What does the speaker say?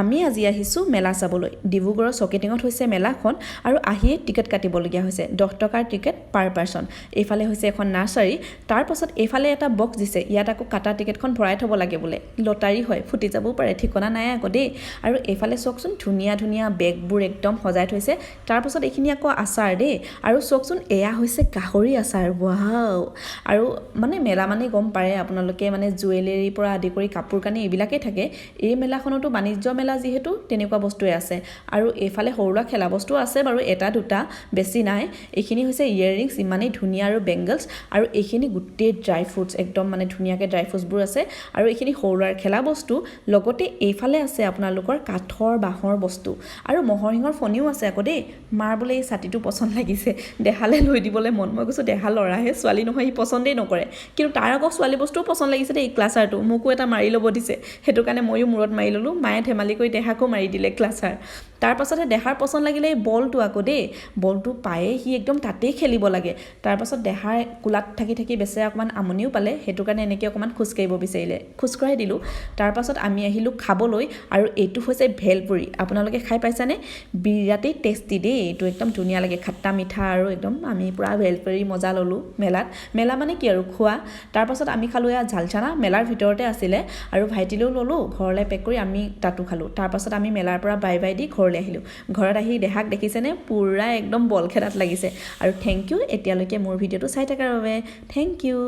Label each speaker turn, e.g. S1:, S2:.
S1: আমি আজি আহিছোঁ মেলা চাবলৈ। ডিব্ৰুগড়ৰ চকেটিঙত হৈছে মেলাখন আৰু আহিয়ে টিকেট কাটিবলগীয়া হৈছে। দহ টকাৰ টিকেট পাৰ পাৰ্চন। এইফালে হৈছে এখন নাৰ্চাৰী। তাৰপাছত এইফালে এটা বক্স দিছে। ইয়াত আকৌ কাটা টিকেটখন ভৰাই থ'ব লাগে বোলে। লটাৰী হয় ফুটি যাবও পাৰে ঠিকনা নাই আকৌ দেই। আৰু এইফালে চাওকচোন ধুনীয়া ধুনীয়া বেগবোৰ একদম সজাই থৈছে। তাৰপাছত এইখিনি আকৌ আচাৰ দেই। আৰু চাওকচোন এয়া হৈছে গাহৰি আচাৰ। ৱাও! আৰু মানে মেলা মানে গম পাৰে আপোনালোকে মানে জুৱেলাৰীৰ পৰা আদি কৰি কাপোৰ কানি এইবিলাকেই থাকে। এই মেলাখনতো বাণিজ্য মেলা যিহেতু তেনেকুৱা বস্তুৱে আছে। আৰু এইফালে সৰু ল'ৰা খেলা বস্তু আছে বাৰু এটা দুটা বেছি নাই। এইখিনি হৈছে ইয়েৰিংছ ইমানেই ধুনীয়া আৰু বেংগলছ আৰু এইখিনি গোটেই ড্ৰাই ফ্ৰুটছ একদম মানে ধুনীয়াকৈ ড্ৰাই ফ্ৰুটছবোৰ আছে। আৰু এইখিনি সৰু ল'ৰাৰ খেলা বস্তু লগতে এইফালে আছে আপোনালোকৰ কাঠৰ বাঁহৰ বস্তু। আৰু ম'হৰ শিঙৰ ফণিও আছে আকৌ দেই। মাৰ বোলে এই ছাতিটো পচন্দ লাগিছে। দেহালে লৈ দিবলৈ মন। মই কৈছোঁ দেহা ল'ৰাহে ছোৱালী নহয় সি পচন্দেই নকৰে। কিন্তু তাৰ আকৌ ছোৱালী বস্তুও পচন্দ লাগিছে দেই ক্লাছাৰটো মোকো এটা মাৰি ল'ব দিছে। সেইটো কাৰণে ময়ো মূৰত মাৰি ল'লোঁ। মায়ে ধেমালি কৰি দেহাকো মাৰি দিলে ক্লাছাৰ তাৰপাছতে দেহাৰ পচন্দ লাগিলে এই বলটো আকৌ দেই। বলটো পায়ে সি একদম তাতেই খেলিব লাগে। তাৰপাছত দেহাৰ কোলাত থাকি থাকি বেচেৰা অকণমান আমনিও পালে। সেইটো কাৰণে এনেকৈ অকণমান খোজকাঢ়িব বিচাৰিলে। খোজকঢ়াই দিলোঁ। তাৰপাছত আমি আহিলোঁ খাবলৈ আৰু এইটো হৈছে ভেলপুৰি। আপোনালোকে খাই পাইছেনে? বিৰাটেই টেষ্টি দেই। এইটো একদম ধুনীয়া লাগে। খাট্টা মিঠা আৰু একদম আমি পূৰা ভেলপুৰি মজা ল'লোঁ মেলাত। মেলা মানে কি আৰু? খোৱা। তাৰপাছত আমি খালোঁ এয়া ঝালচানা মেলাৰ ভিতৰতে আছিলে। আৰু ভাইটিলেও ল'লোঁ। ঘৰলৈ পেক কৰি আমি তাতো খালোঁ। তাৰপাছত আমি মেলাৰ পৰা বাই বাই দি ঘৰলৈ আহিলোঁ। ঘৰত আহি দেহাক দেখিছেনে? পূৰা একদম বল খেলাত লাগিছে। আৰু থেংক ইউ এতিয়ালৈকে মোৰ ভিডিঅ'টো চাই থকাৰ বাবে থেংক ইউ